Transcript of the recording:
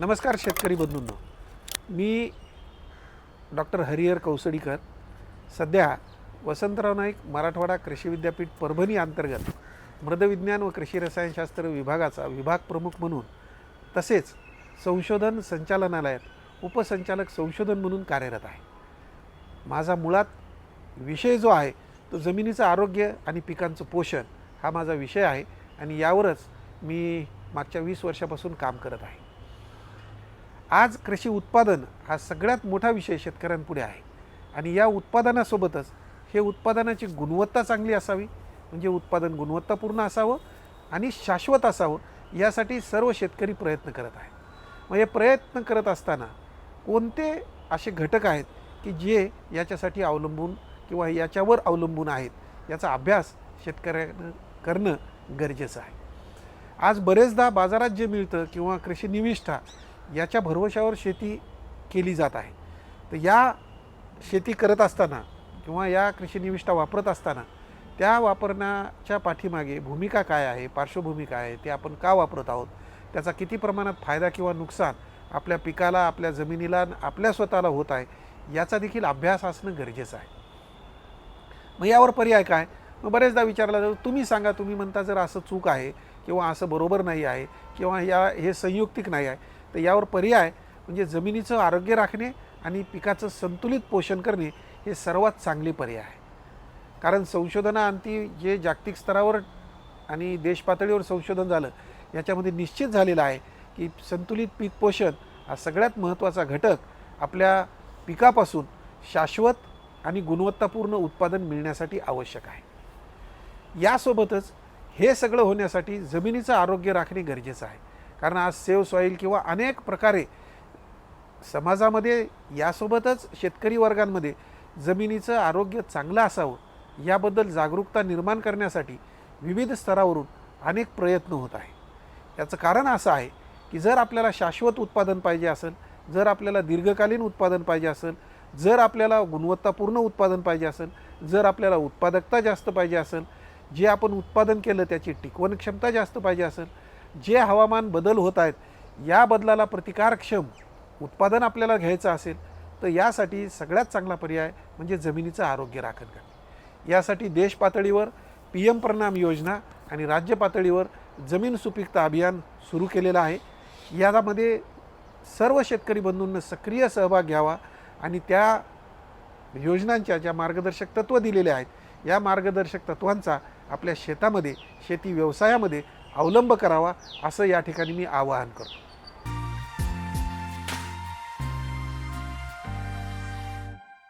नमस्कार शेतकरी बंधूंनो. मी डॉक्टर हरिहर कौसडीकर. सध्या वसंतराव नाईक मराठवाडा कृषी विद्यापीठ परभणी अंतर्गत मृदविज्ञान व कृषी रसायनशास्त्र विभागाचा विभाग प्रमुख म्हणून तसेच संशोधन संचालनालयात उपसंचालक संशोधन म्हणून कार्यरत आहे. माझा मुळात विषय जो आहे तो जमिनीचं आरोग्य आणि पिकांचं पोषण हा माझा विषय आहे आणि यावरच मी मागच्या वीस वर्षापासून काम करत आहे. आज कृषी उत्पादन हा सगळ्यात मोठा विषय शेतकऱ्यांपुढे आहे. आणि या उत्पादनासोबतच हे उत्पादनाची गुणवत्ता चांगली असावी म्हणजे उत्पादन गुणवत्तापूर्ण असावं आणि शाश्वत असावं यासाठी सर्व शेतकरी प्रयत्न करत आहे मग हे प्रयत्न करत असताना कोणते असे घटक आहेत की जे याच्यासाठी अवलंबून किंवा याच्यावर अवलंबून आहेत याचा अभ्यास शेतकऱ्यानं करणं गरजेचं आहे. आज बरेचदा बाजारात जे मिळतं किंवा कृषी निविष्ठा याच्या भरवशावर शेती केली जात आहे. तर या शेती करत असताना किंवा या कृषी निविष्ठा वापरत असताना त्या वापरण्याच्या पाठीमागे भूमिका काय आहे? पार्श्वभूमी काय आहे. ते आपण का वापरत आहोत? त्याचा किती प्रमाणात फायदा किंवा नुकसान आपल्या पिकाला आपल्या जमिनीला आपल्या स्वतःला होत आहे याचा देखील अभ्यास असणं गरजेचं आहे. मग यावर पर्याय काय? मग बरेचदा विचारला जातो तुम्ही सांगा तुम्ही म्हणता जर असं चूक आहे किंवा असं बरोबर नाही आहे किंवा या हे संयुक्तिक नाही आहे तर यावर पर्याय म्हणजे जमिनीचं आरोग्य राखणे आणि पिकाचं संतुलित पोषण करणे हे सर्वात चांगले पर्याय आहे. कारण संशोधनाअंती जे जागतिक स्तरावर आणि देश पातळीवर संशोधन झालं याच्यामध्ये निश्चित झालेलं आहे की संतुलित पीक पोषण हा सगळ्यात महत्त्वाचा घटक आपल्या पिकापासून शाश्वत आणि गुणवत्तापूर्ण उत्पादन मिळण्यासाठी आवश्यक आहे. यासोबतच हे सगळं होण्यासाठी जमिनीचं आरोग्य राखणे गरजेचं आहे. कारण आज सेव सॉईल किंवा अनेक प्रकारे समाजामध्ये यासोबतच शेतकरी वर्गांमध्ये जमिनीचं आरोग्य चांगलं असावं याबद्दल जागरूकता निर्माण करण्यासाठी विविध स्तरावरून अनेक प्रयत्न होत आहे याचं कारण असं आहे की जर आपल्याला शाश्वत उत्पादन पाहिजे असेल जर आपल्याला दीर्घकालीन उत्पादन पाहिजे असेल जर आपल्याला गुणवत्तापूर्ण उत्पादन पाहिजे असेल जर आपल्याला उत्पादकता जास्त पाहिजे असेल जे आपण उत्पादन केलं त्याची टिकवण क्षमता जास्त पाहिजे असेल जे हवामान बदल होत आहेत या बदलाला प्रतिकारक्षम उत्पादन आपल्याला घ्यायचं असेल तर यासाठी सगळ्यात चांगला पर्याय म्हणजे जमिनीचं आरोग्य राखण करणे. यासाठी देश पातळीवर पी एम परिणाम योजना आणि राज्य पातळीवर जमीन सुपीकता अभियान सुरू केलेलं आहे. यामध्ये सर्व शेतकरी बंधूंना सक्रिय सहभाग घ्यावा आणि त्या योजनांच्या ज्या मार्गदर्शक तत्त्व दिलेले आहेत या मार्गदर्शक तत्त्वांचा आपल्या शेतामध्ये शेती व्यवसायामध्ये अवलंब करावा असं या ठिकाणी मी आवाहन करतो.